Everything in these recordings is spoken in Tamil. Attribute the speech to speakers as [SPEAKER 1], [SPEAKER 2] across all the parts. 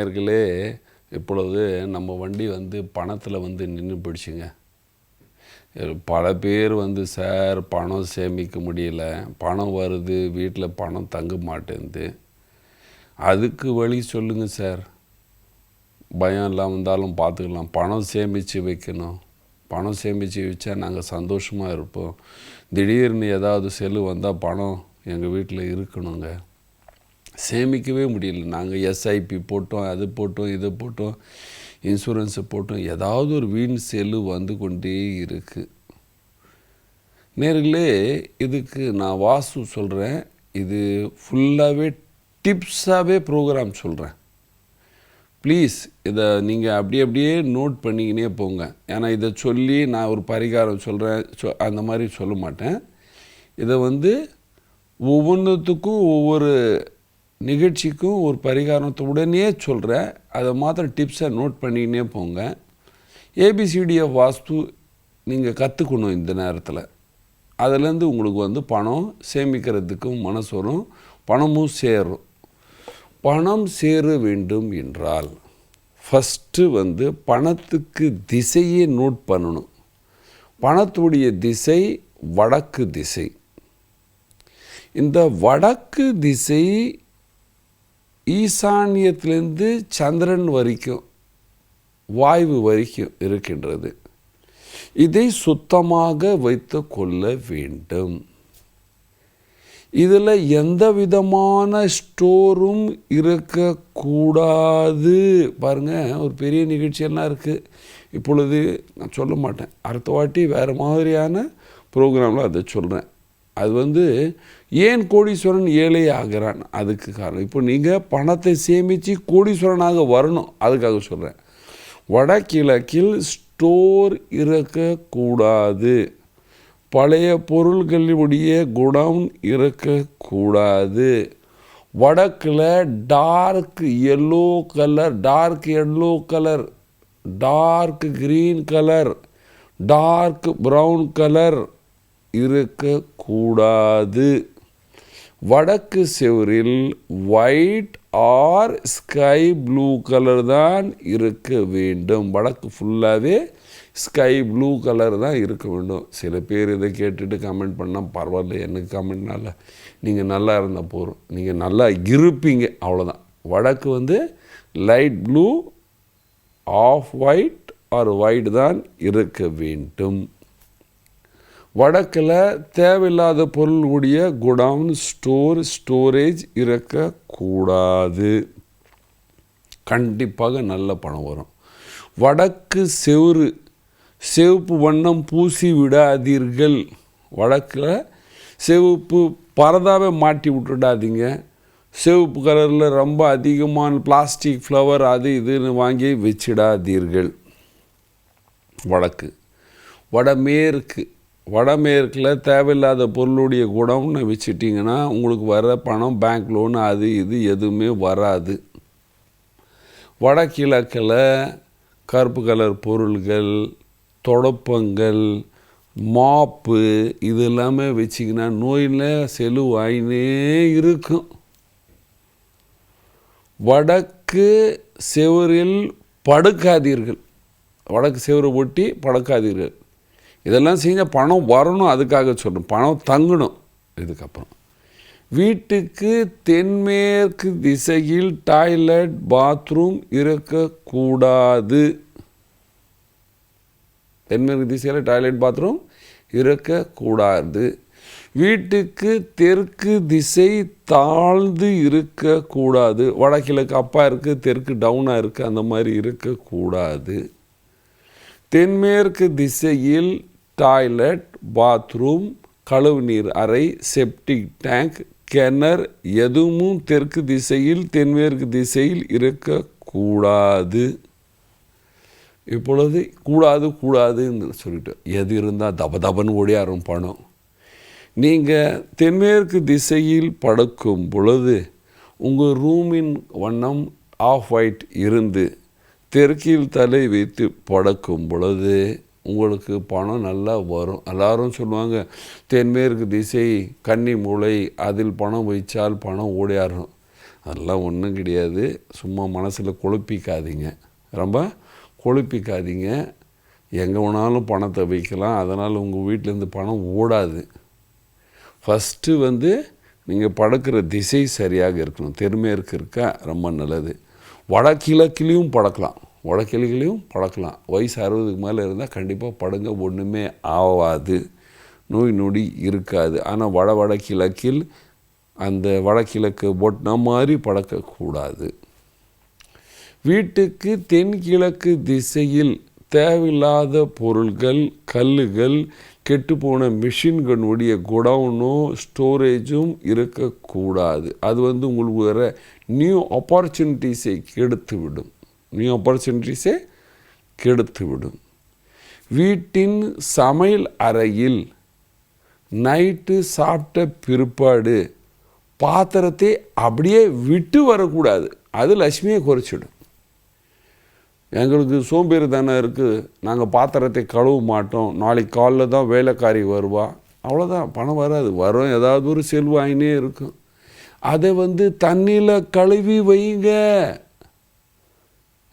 [SPEAKER 1] நேர்களே இப்பொழுது நம்ம வண்டி வந்து பணத்தில் வந்து நின்று போயிடுச்சுங்க. பல பேர் வந்து சார் பணம் சேமிக்க முடியல. பணம் வருது. வீட்டில் பணம் தங்க மாட்டேங்குது அதுக்கு வழி சொல்லுங்கள் சார். பயம் இல்லாமல் இருந்தாலும் பார்த்துக்கலாம் பணம் சேமித்து வைக்கணும். பணம் சேமித்து வச்சா நாங்கள் சந்தோஷமாக இருப்போம். திடீர்னு ஏதாவது செல்லு வந்தால் பணம் எங்கள் வீட்டில் இருக்கணுங்க. சேமிக்கவே முடியல. நாங்கள் எஸ்ஐபி போட்டோம் அது போட்டோம் இது போட்டோம் இன்சூரன்ஸு போட்டோம். ஏதாவது ஒரு வீண் செல்லு வந்து கொண்டே இருக்குது நேர்களே இதுக்கு நான் வாசு சொல்கிறேன் இது ஃபுல்லாகவே டிப்ஸாகவே ப்ரோக்ராம் சொல்கிறேன் ப்ளீஸ் இதை நீங்கள் அப்படியே அப்படியே நோட் பண்ணிக்கினே போங்க. ஏன்னா இதை சொல்லி நான் ஒரு பரிகாரம் சொல்கிறேன் சொ அந்த மாதிரி சொல்ல மாட்டேன். இதை வந்து ஒவ்வொன்றுத்துக்கும் ஒவ்வொரு நிகழ்ச்சிக்கும் ஒரு பரிகாரத்தை உடனே சொல்கிறேன் அதை மாத்திரம் டிப்ஸை நோட் பண்ணிக்கினே போங்க. ஏபிசிடிஎஃப் வாஸ்து நீங்கள் கற்றுக்கணும் இந்த நேரத்தில். அதுலேருந்து உங்களுக்கு வந்து பணம் சேமிக்கிறதுக்கும் மனசு வரும் பணமும் சேரும். பணம் சேர வேண்டும் என்றால் ஃபஸ்ட்டு வந்து பணத்துக்கு திசையை நோட் பண்ணணும். பணத்துடைய திசை வடக்கு திசை. இந்த வடக்கு திசை ஈசானியத்திலேருந்து சந்திரன் வரைக்கும் வாய்வு வரைக்கும் இருக்கின்றது. இதை சுத்தமாக வைத்து கொள்ள வேண்டும். இதில் எந்த விதமான ஸ்டோரும் இருக்கக்கூடாது. பாருங்கள் ஒரு பெரிய நிகழ்ச்சியெல்லாம் இருக்குது இப்பொழுது நான் சொல்ல மாட்டேன். அடுத்த வாட்டி வேறு மாதிரியான ப்ரோக்ராமில் அதை சொல்கிறேன். அது வந்து ஏன் கோடீஸ்வரன் ஏழை ஆகிறான்? அதுக்கு காரணம். இப்போ நீங்கள் பணத்தை சேமித்து கோடீஸ்வரனாக வரணும். அதுக்காக சொல்கிறேன் வடகிழக்கில் ஸ்டோர் இருக்கக்கூடாது. பழைய பொருள்களுடைய குடவுன் இருக்கக்கூடாது. வடக்கில் dark yellow colour dark yellow colour dark green colour dark brown colour இருக்கக்கூடாது. வடக்கு செவரில் white or sky blue colour தான் இருக்க வேண்டும். வடக்கு ஃபுல்லாகவே ஸ்கை ப்ளூ கலர் தான் இருக்க வேண்டும். சில பேர் இதை கேட்டுட்டு கமெண்ட் பண்ணால் பரவாயில்ல எனக்கு கமெண்ட்னால நீங்கள் நல்லா இருந்தால் போகிறோம் நீங்கள் நல்லா இருப்பீங்க அவ்வளோதான் வடக்கு வந்து light blue off white or white தான் இருக்க வேண்டும். வடக்கில் தேவையில்லாத பொருளுடைய குடவுன் ஸ்டோர் ஸ்டோரேஜ் இருக்கக்கூடாது கண்டிப்பாக நல்ல பணம் வரும். வடக்கு செவுறு சிவப்பு வண்ணம் பூசி விடாதீர்கள். வடக்கில் சிவப்பு பரதாவே மாட்டி விட்டுடாதீங்க. சிவப்பு கலரில் ரொம்ப அதிகமான பிளாஸ்டிக் ஃப்ளவர் அது இதுன்னு வாங்கி வச்சிடாதீர்கள். வடக்கு. வடமேற்கு. வடமேற்கில் தேவையில்லாத பொருளுடைய குடம்னு வச்சுட்டிங்கன்னா உங்களுக்கு வர பணம் பேங்க் லோன் அது இது எதுவுமே வராது. வடகிழக்கில் கருப்பு கலர் பொருள்கள் தொடப்பங்கள் மாப்பு இது எல்லாமே வச்சிங்கன்னா நோயில் செலுவாயினே இருக்கும். வடக்கு செவரில் படுக்காதீர்கள். வடக்கு செவரை ஒட்டி படுக்காதீர்கள். இதெல்லாம் செஞ்சால் பணம் வரணும் அதுக்காக சொல்லணும். பணம் தங்கணும் இதுக்கப்புறம். வீட்டுக்கு தென்மேற்கு திசையில் டாய்லெட் பாத்ரூம் இருக்கக்கூடாது. தென்மேற்கு திசையில் டாய்லெட் பாத்ரூம் இருக்கக்கூடாது. வீட்டுக்கு தெற்கு திசை தாழ்ந்து இருக்கக்கூடாது. வடகிழக்கு அப்பா இருக்குது தெற்கு டவுனாக இருக்குது அந்த மாதிரி இருக்கக்கூடாது. தென்மேற்கு திசையில் டாய்லெட் பாத்ரூம் கழுவுநீர் அறை செப்டிக் டேங்க் கிணறு எதுவும் தெற்கு திசையில் தென்மேற்கு திசையில் இருக்கக்கூடாது. இப்பொழுது கூடாது கூடாதுன்னு சொல்லிட்டு எது இருந்தால் தப தபன்னு ஓடியாரும் பணம். நீங்கள் தென்மேற்கு திசையில் படுக்கும் பொழுது உங்கள் ரூமின் வண்ணம் ஆஃப் ஒயிட் இருந்து தெற்கில் தலை வைத்து படுக்கும் பொழுது உங்களுக்கு பணம் நல்லா வரும். எல்லாரும் சொல்லுவாங்க தென்மேற்கு திசை கன்னி மூளை அதில் பணம் வைச்சால் பணம் ஓடியாரும். அதெல்லாம் ஒன்றும் கிடையாது. சும்மா மனசில் குழப்பிக்காதீங்க. ரொம்ப குழப்பிக்காதீங்க. எங்கே வேணாலும் பணத்தை வைக்கலாம். அதனால் உங்கள் வீட்டிலேருந்து பணம் ஓடாது. ஃபஸ்ட்டு வந்து நீங்கள் படக்கிற திசை சரியாக இருக்கணும். தென்மேற்கு இருக்கா? ரொம்ப நல்லது. வடகிழக்கிலையும் படக்கலாம். வடகிழக்கிலையும் பழக்கலாம். வயசு அறுபதுக்கு மேலே இருந்தால் கண்டிப்பாக படுங்க. ஒன்றுமே ஆவாது. நோய் நொடி இருக்காது. ஆனால் வட வடகிழக்கில் அந்த வடகிழக்கு ஒட்டின மாதிரி படக்கக்கூடாது. வீட்டுக்கு தென்கிழக்கு திசையில் தேவையில்லாத பொருள்கள் கல்லுகள் கெட்டுப்போன மிஷின்களுடைய குடவுனோ ஸ்டோரேஜும் இருக்கக்கூடாது. அது வந்து உங்களுக்கு வேறு நியூ ஆப்பர்ச்சுனிட்டிஸை கெடுத்து விடும் நியூ ஆப்பர்ச்சுனிட்டிஸே கெடுத்து விடும். வீட்டின் சமையல் அறையில் நைட்டு சாப்பிட்ட பிற்பாடு பாத்திரத்தை அப்படியே விட்டு வரக்கூடாது. அது லட்சுமியை குறைச்சிடும். எங்களுக்கு சோம்பேறி தானே இருக்குது நாங்கள் பாத்திரத்தை கழுவ மாட்டோம். நாளைக்கு காலைல தான் வேலைக்காரி வருவா. அவ்வளோதான் பணம் வராது. வரும். ஏதாவது ஒரு செல்வாயினே இருக்கும். அதை வந்து தண்ணியில் கழுவி வைங்க.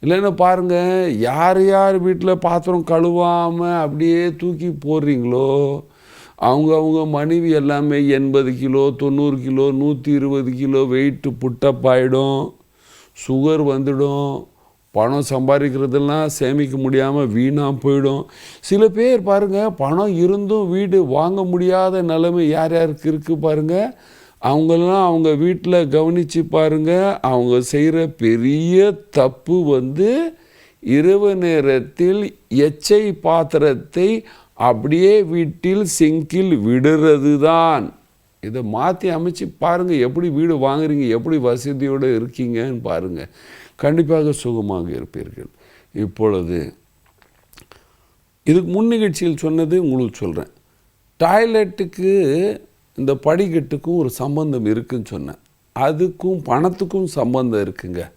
[SPEAKER 1] இல்லைன்னா பாருங்கள் யார் யார் வீட்டில் பாத்திரம் கழுவாமல் அப்படியே தூக்கி போடுறீங்களோ அவங்க அவங்க மனைவி எல்லாமே எண்பது கிலோ தொண்ணூறு கிலோ நூற்றி இருபது கிலோ வெயிட்டு புட்டப் ஆகிடும் சுகர் வந்துடும் பணம் சம்பாதிக்கிறதெல்லாம் சேமிக்க முடியாமல் வீணாக போயிடும். சில பேர் பாருங்கள் பணம் இருந்தும் வீடு வாங்க முடியாத நிலைமை யார் யாருக்கு இருக்குது பாருங்கள் அவங்களாம் அவங்க வீட்டில் கவனித்து பாருங்கள் அவங்க செய்கிற பெரிய தப்பு வந்து இரவு நேரத்தில் எச்சை பாத்திரத்தை அப்படியே வீட்டில் சிங்கில் விடுறது தான் இதை மாற்றி அமைச்சு பாருங்கள் எப்படி வீடு வாங்குறீங்க எப்படி வசதியோடு இருக்கீங்கன்னு பாருங்கள் கண்டிப்பாக சுகமாக இருப்பீர்கள். இப்பொழுது இதுக்கு முன் நிகழ்ச்சியில் சொன்னது உங்களுக்கு சொல்கிறேன் டாய்லெட்டுக்கு இந்த படிக்கட்டுக்கும் ஒரு சம்பந்தம் இருக்குன்னு சொன்னேன். அதுக்கும் பணத்துக்கும் சம்பந்தம் இருக்குங்க.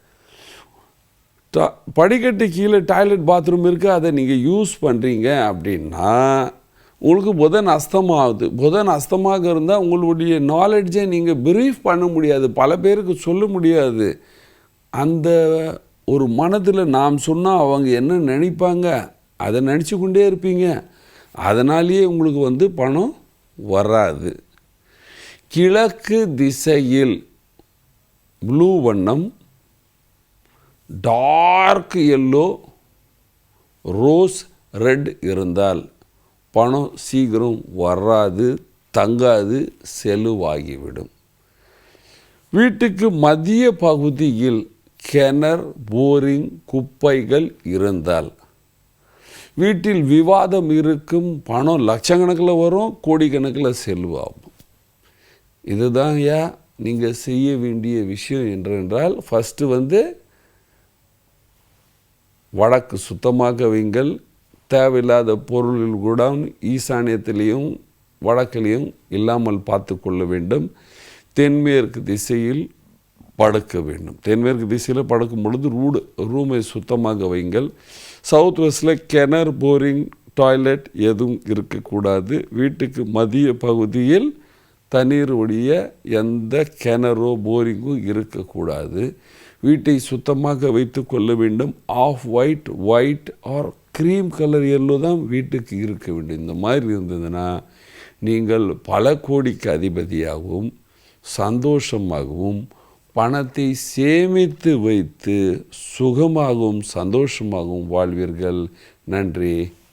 [SPEAKER 1] டா- படிக்கட்டு கீழே டாய்லெட் பாத்ரூம் இருக்குது அதை நீங்கள் யூஸ் பண்ணுறீங்க அப்படின்னா உங்களுக்கு புதன் அஸ்தமாகுது. புதன் அஸ்தமாக இருந்தால் உங்களுடைய நாலெட்ஜை நீங்கள் பிரீஃப் பண்ண முடியாது. பல பேருக்கு சொல்ல முடியாது. அந்த ஒரு மனதில் நாம் சொன்னால் அவங்க என்ன நினைப்பாங்க? அதை நினச்சி கொண்டே இருப்பீங்க. அதனாலேயே உங்களுக்கு வந்து பணம் வராது. கிழக்கு திசையில் ப்ளூ வண்ணம் டார்க் எல்லோ ரோஸ் ரெட் இருந்தால் பணம் சீக்கிரம் வராது தங்காது செலுவாகிவிடும். வீட்டுக்கு மத்திய பகுதியில் கிணறு போரிங் குப்பைகள் இருந்தால் வீட்டில் விவாதம் இருக்கும் பணம் லட்சக்கணக்கில் வரும் கோடிக்கணக்கில் செல்வாகும். இதுதான் ஐயா நீங்கள் செய்ய வேண்டிய விஷயம் என்றென்றால் ஃபஸ்ட்டு வந்து வடக்கு சுத்தமாக வைங்கள். தேவையில்லாத பொருளில் கூட ஈசானியத்திலையும் வடக்கிலையும் இல்லாமல் பார்த்து கொள்ள வேண்டும். தென்மேற்கு திசையில் படுக்க வேண்டும். தென்மேற்கு திசையில் படுக்கும் பொழுது ரூடு ரூமை சுத்தமாக வைங்கள். சவுத் வெஸ்டில் கிணறு போரிங் டாய்லெட் எதுவும் இருக்கக்கூடாது. வீட்டுக்கு மதிய பகுதியில் தண்ணீர் உடைய எந்த கிணறோ போரிங்கும் இருக்கக்கூடாது. வீட்டை சுத்தமாக வைத்து கொள்ள வேண்டும். Off white white or cream colour yellow தான் வீட்டுக்கு இருக்க வேண்டும். இந்த மாதிரி இருந்ததுன்னா நீங்கள் பல கோடிக்கு அதிபதியாகவும் சந்தோஷமாகவும் பணத்தை சேமித்து வைத்து சுகமாகவும் சந்தோஷமாகவும் வாழ்வீர்கள். நன்றி.